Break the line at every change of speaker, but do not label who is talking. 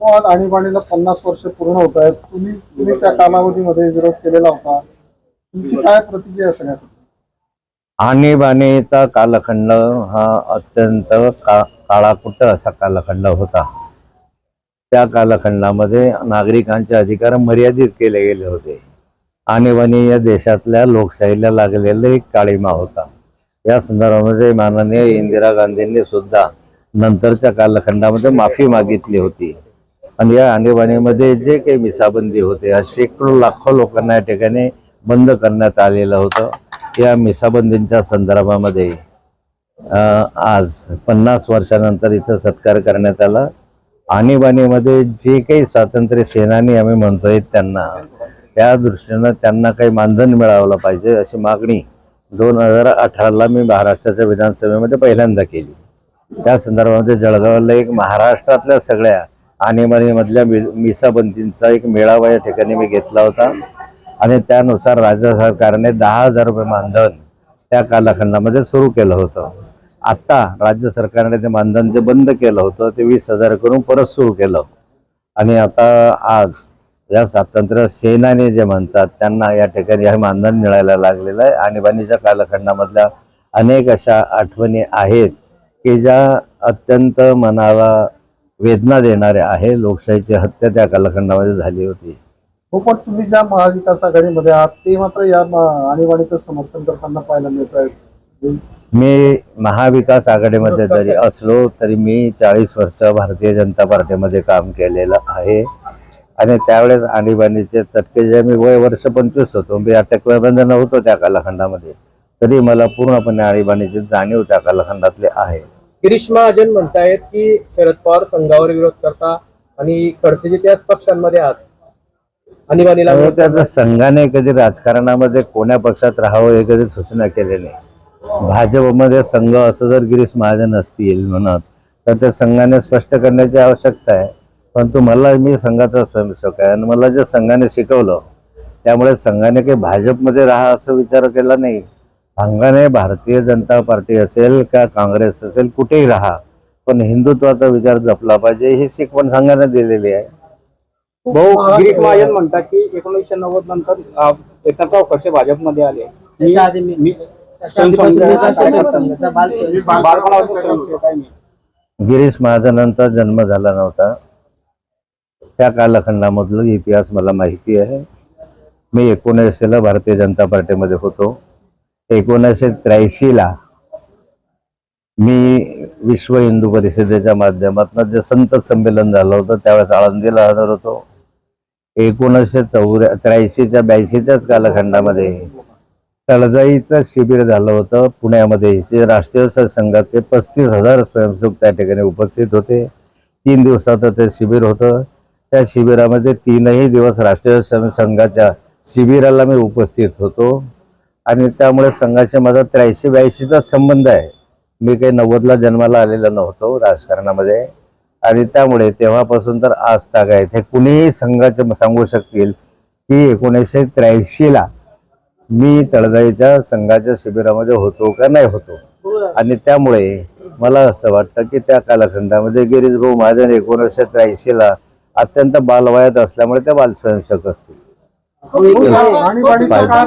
आज आणीबाणीला पन्नास वर्ष पूर्ण होत आहेत. तुम्ही तुम्ही त्या कालावधीमध्ये विरोध केलेला होता. तुमची काय प्रतिक्रिया आहे सगळ्यात
आणीबाणीचा कालखंड हा अत्यंत का काळाकुट असा कालखंड होता. त्या कालखंडामध्ये नागरिकांचे अधिकार मर्यादित केले गेले होते. आणीबाणी या देशातल्या लोकशाहीला लागलेला एक काळीमा होता. या संदर्भामध्ये माननीय इंदिरा गांधींनी सुद्धा नंतरच्या कालखंडामध्ये माफी मागितली होती. आणि या आणीबाणीमध्ये जे काही मिसाबंदी होते आज शेकडो लाखो लोकांना या ठिकाणी बंद करण्यात आलेलं होतं. या मिसाबंदींच्या संदर्भामध्ये आज पन्नास वर्षानंतर इथं सत्कार करण्यात आला. आणीबाणीमध्ये जे काही स्वातंत्र्य सेनानी आम्ही म्हणतोय त्यांना त्या दृष्टीनं त्यांना काही मानधन मिळावलं पाहिजे अशी मागणी दोन हजार अठराला मी महाराष्ट्राच्या विधानसभेमध्ये पहिल्यांदा केली. त्या संदर्भामध्ये जळगावला एक महाराष्ट्रातल्या सगळ्या आणीबाणीमधल्या मि मिसाबंदींचा एक मेळावा या ठिकाणी मी घेतला होता. आणि त्यानुसार राज्य सरकारने दहा हजार रुपये मानधन त्या कालखंडामध्ये सुरू केलं होतं. आत्ता राज्य सरकारने ते मानधन जे बंद केलं होतं ते वीस हजार करून परत सुरू केलं. आणि आता आज या स्वातंत्र्य सेनाने जे म्हणतात त्यांना या ठिकाणी हे मानधन मिळायला लागलेलं आहे. आणीबाणीच्या कालखंडामधल्या अनेक अशा आठवणी आहेत की ज्या अत्यंत मनाला वेदना देणाऱ्या आहे. लोकशाहीची हत्या त्या कालखंडामध्ये झाली होती.
हो पण तुम्ही ज्या महाविकास आघाडीमध्ये आहात ते मात्र या आणीबाणीचं समर्थन करताना पाहायला मिळत आहेत
मी महाविकास आघाडीमध्ये जरी असलो तरी मी चाळीस वर्ष भारतीय जनता पार्टीमध्ये काम केलेलं आहे. आणि त्यावेळेस आणीबाणीचे चटके जे मी वय वर्ष पंचवीस होतो मी अटकमध्ये नव्हतो त्या कालखंडामध्ये. तरी मला पूर्णपणे आणीबाणीची जाणीव त्या कालखंडातली आहे.
गिरीश महाजन म्हणतायत की शरद पवार संघावर विरोध करता आणि खडसेचे त्याच पक्षांमध्ये आहात आणीबाणीला विरोध
त्याचं संघाने कधी राजकारणामध्ये कोण्या पक्षात राहावं हे कधी सूचना केली नाही. भाजपमध्ये संघ असं जर गिरीश महाजन असतील म्हणत तर त्या संघाने स्पष्ट करण्याची आवश्यकता आहे. परंतु मला मी संघाचा स्वयंसेवक आहे आणि मला जे संघाने शिकवलं त्यामुळे संघाने काही भाजपमध्ये राहा असं विचार केला नाही. संघाने भारतीय जनता पार्टी असेल का काँग्रेस असेल कुठेही राहा. पण हिंदुत्वाचा विचार जपला पाहिजे ही शिकवण संघाने दिलेली आहे.
भाऊ गिरीश महाजन म्हणतात की एकोणीसशे नव्वद नंतर अं, एकनाथराव खडसे भाजपमध्ये आले.
त्याच्या आधी मी-
मी- बालपणापासून.
गिरीश महाजनांचा जन्म झाला नव्हता. त्या कालखंडामधलं इतिहास मला माहिती आहे. मी एकोणऐंशीला भारतीय जनता पार्टीमध्ये होतो. एकोणीसशे त्र्याऐंशीला मी विश्व हिंदू परिषदेच्या माध्यमातून जे संत संमेलन झालं होतं त्यावेळेस आळंदीला हजर होतो. एकोणीसशे चौऱ्या त्र्याऐंशीच्या ब्याऐंशीच्याच कालखंडामध्ये तळजाईचं शिबिर झालं होतं. पुण्यामध्ये जे राष्ट्रीय संघाचे पस्तीस हजार स्वयंसेवक त्या ठिकाणी उपस्थित होते. तीन दिवसाचं ते शिबिर होतं. त्या शिबिरामध्ये तीनही दिवस राष्ट्रीय संघाच्या शिबिराला मी उपस्थित होतो. आणि त्यामुळे संघाशी माझा त्र्याऐंशी ब्याऐंशीचा संबंध आहे. मी काही नव्वदला जन्माला आलेलो नव्हतो राजकारणामध्ये. आणि त्यामुळे तेव्हापासून तर आज ताग आहेत. हे कुणीही संघाचे सांगू शकतील की एकोणीसशे त्र्याऐंशीला मी तळजाईच्या संघाच्या शिबिरामध्ये होतो का नाही होतो. आणि त्यामुळे मला असं वाटतं की त्या कालखंडामध्ये गिरीश भाऊ महाजन एकोणीसशे त्र्याऐंशीला अत्यंत बालवयात असल्यामुळे ते बाल स्वयंसेवक असतील
आणीबाणीच्या काळात